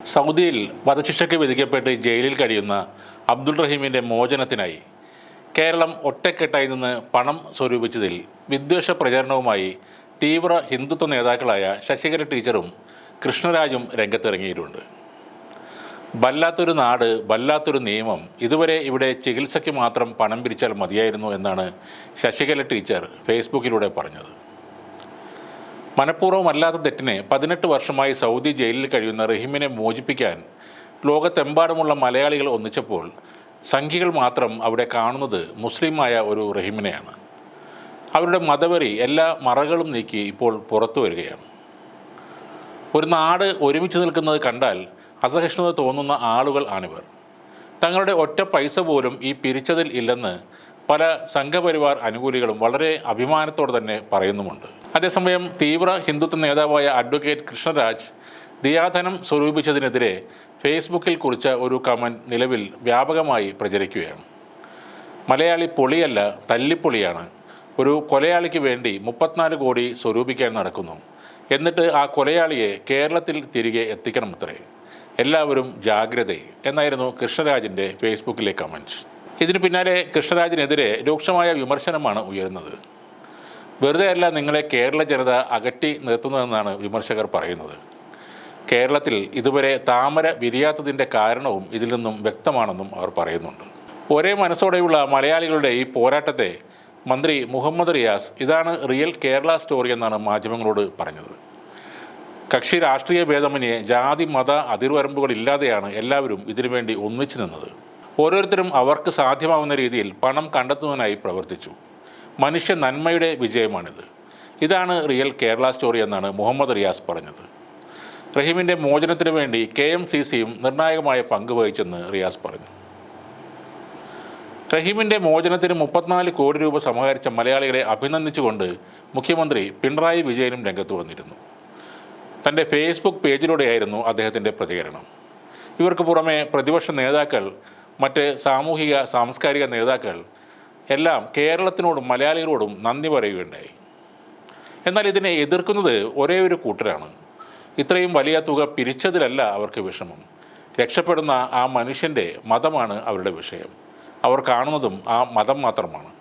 സൗദിയിൽ വധശിക്ഷയ്ക്ക് വിധിക്കപ്പെട്ട് ജയിലിൽ കഴിയുന്ന അബ്ദുൾ റഹീമിന്റെ മോചനത്തിനായി കേരളം ഒറ്റക്കെട്ടായി നിന്ന് പണം സ്വരൂപിച്ചതിൽ വിദ്വേഷ പ്രചരണവുമായി തീവ്ര ഹിന്ദുത്വ നേതാക്കളായ ശശികര ടീച്ചറും കൃഷ്ണരാജും രംഗത്തിറങ്ങിയിട്ടുണ്ട്. വല്ലാത്തൊരു നാട് വല്ലാത്തൊരു നിയമം ഇതുവരെ ഇവിടെ ചികിത്സയ്ക്ക് മാത്രം പണം പിരിച്ചാൽ മതിയായിരുന്നു എന്നാണ് ശശികല ടീച്ചർ ഫേസ്ബുക്കിലൂടെ പറഞ്ഞത്. മനഃപൂർവമല്ലാത്ത തെറ്റിനെ പതിനെട്ട് വർഷമായി സൗദി ജയിലിൽ കഴിയുന്ന റഹീമിനെ മോചിപ്പിക്കാൻ ലോകത്തെമ്പാടുമുള്ള മലയാളികൾ ഒന്നിച്ചപ്പോൾ സംഖ്യകൾ മാത്രം അവിടെ കാണുന്നത് മുസ്ലിമായ ഒരു റഹീമിനെയാണ്. അവരുടെ മതവെറി എല്ലാ മറകളും നീക്കി ഇപ്പോൾ പുറത്തു വരികയാണ്. ഒരു നാട് ഒരുമിച്ച് നിൽക്കുന്നത് കണ്ടാൽ അസഹിഷ്ണുത തോന്നുന്ന ആളുകൾ ആണിവർ. തങ്ങളുടെ ഒറ്റ പൈസ പോലും ഈ പിരിച്ചതിൽ ഇല്ലെന്ന് പല സംഘപരിവാർ അനുകൂലികളും വളരെ അഭിമാനത്തോടെ തന്നെ പറയുന്നുമുണ്ട്. അതേസമയം തീവ്ര ഹിന്ദുത്വ നേതാവായ അഡ്വക്കേറ്റ് കൃഷ്ണരാജ് ദിയാധനം സ്വരൂപിച്ചതിനെതിരെ ഫേസ്ബുക്കിൽ കുറിച്ച ഒരു കമന്റ് നിലവിൽ വ്യാപകമായി പ്രചരിക്കുകയാണ്. മലയാളി പൊളിയല്ല തല്ലിപ്പൊളിയാണ്. ഒരു കൊലയാളിക്ക് വേണ്ടി മുപ്പത്തിനാല് കോടി സ്വരൂപിക്കാൻ നടക്കുന്നു. എന്നിട്ട് ആ കൊലയാളിയെ കേരളത്തിൽ തിരികെ എത്തിക്കണം അത്രേ എല്ലാവരും ജാഗ്രത എന്നായിരുന്നു കൃഷ്ണരാജിന്റെ ഫേസ്ബുക്കിലെ കമന്റ് ഇതിനു പിന്നാലെ കൃഷ്ണരാജിനെതിരെ രൂക്ഷമായ വിമർശനമാണ് ഉയരുന്നത്. വെറുതെയല്ല നിങ്ങളെ കേരള ജനത അകറ്റി നിർത്തുന്നതെന്നാണ് വിമർശകർ പറയുന്നത്. കേരളത്തിൽ ഇതുവരെ താമര വിരിയാത്തതിന്റെ കാരണവും ഇതിൽ നിന്നും വ്യക്തമാണെന്നും അവർ പറയുന്നുണ്ട്. ഒരേ മനസ്സോടെയുള്ള മലയാളികളുടെ ഈ പോരാട്ടത്തെ മന്ത്രി മുഹമ്മദ് റിയാസ് ഇതാണ് റിയൽ കേരള സ്റ്റോറി എന്നാണ് മാധ്യമങ്ങളോട് പറഞ്ഞത്. കക്ഷി രാഷ്ട്രീയ ഭേദമന്യേ ജാതി മത അതിർവരമ്പുകളില്ലാതെയാണ് എല്ലാവരും ഇതിനുവേണ്ടി ഒന്നിച്ചു നിന്നത്. ഓരോരുത്തരും അവർക്ക് സാധ്യമാവുന്ന രീതിയിൽ പണം കണ്ടെത്തുന്നതിനായി പ്രവർത്തിച്ചു. മനുഷ്യ നന്മയുടെ വിജയമാണിത്. ഇതാണ് റിയൽ കേരള സ്റ്റോറി എന്നാണ് മുഹമ്മദ് റിയാസ് പറഞ്ഞത്. റഹീമിന്റെ മോചനത്തിനു വേണ്ടി കെ എം സി സിയും നിർണായകമായ പങ്ക് വഹിച്ചെന്ന് റിയാസ് പറഞ്ഞു. റഹീമിന്റെ മോചനത്തിന് മുപ്പത്തിനാല് കോടി രൂപ സമാഹരിച്ച മലയാളികളെ അഭിനന്ദിച്ചുകൊണ്ട് മുഖ്യമന്ത്രി പിണറായി വിജയനും രംഗത്ത് വന്നിരുന്നു. തന്റെ ഫേസ്ബുക്ക് പേജിലൂടെയായിരുന്നു അദ്ദേഹത്തിന്റെ പ്രതികരണം. ഇവർക്ക് പുറമെ പ്രതിപക്ഷ നേതാക്കൾ മറ്റ് സാമൂഹിക സാംസ്കാരിക നേതാക്കൾ എല്ലാം കേരളത്തിനോടും മലയാളികളോടും നന്ദി പറയുകയുണ്ടായി. എന്നാൽ ഇതിനെ എതിർക്കുന്നത് ഒരേ ഒരു കൂട്ടരാണ്. ഇത്രയും വലിയ തുക പിരിച്ചതിലല്ല അവർക്ക് വിഷമം. രക്ഷപ്പെടുന്ന ആ മനുഷ്യന്റെ മതമാണ് അവരുടെ വിഷയം. അവർ കാണുന്നതും ആ മതം മാത്രമാണ്.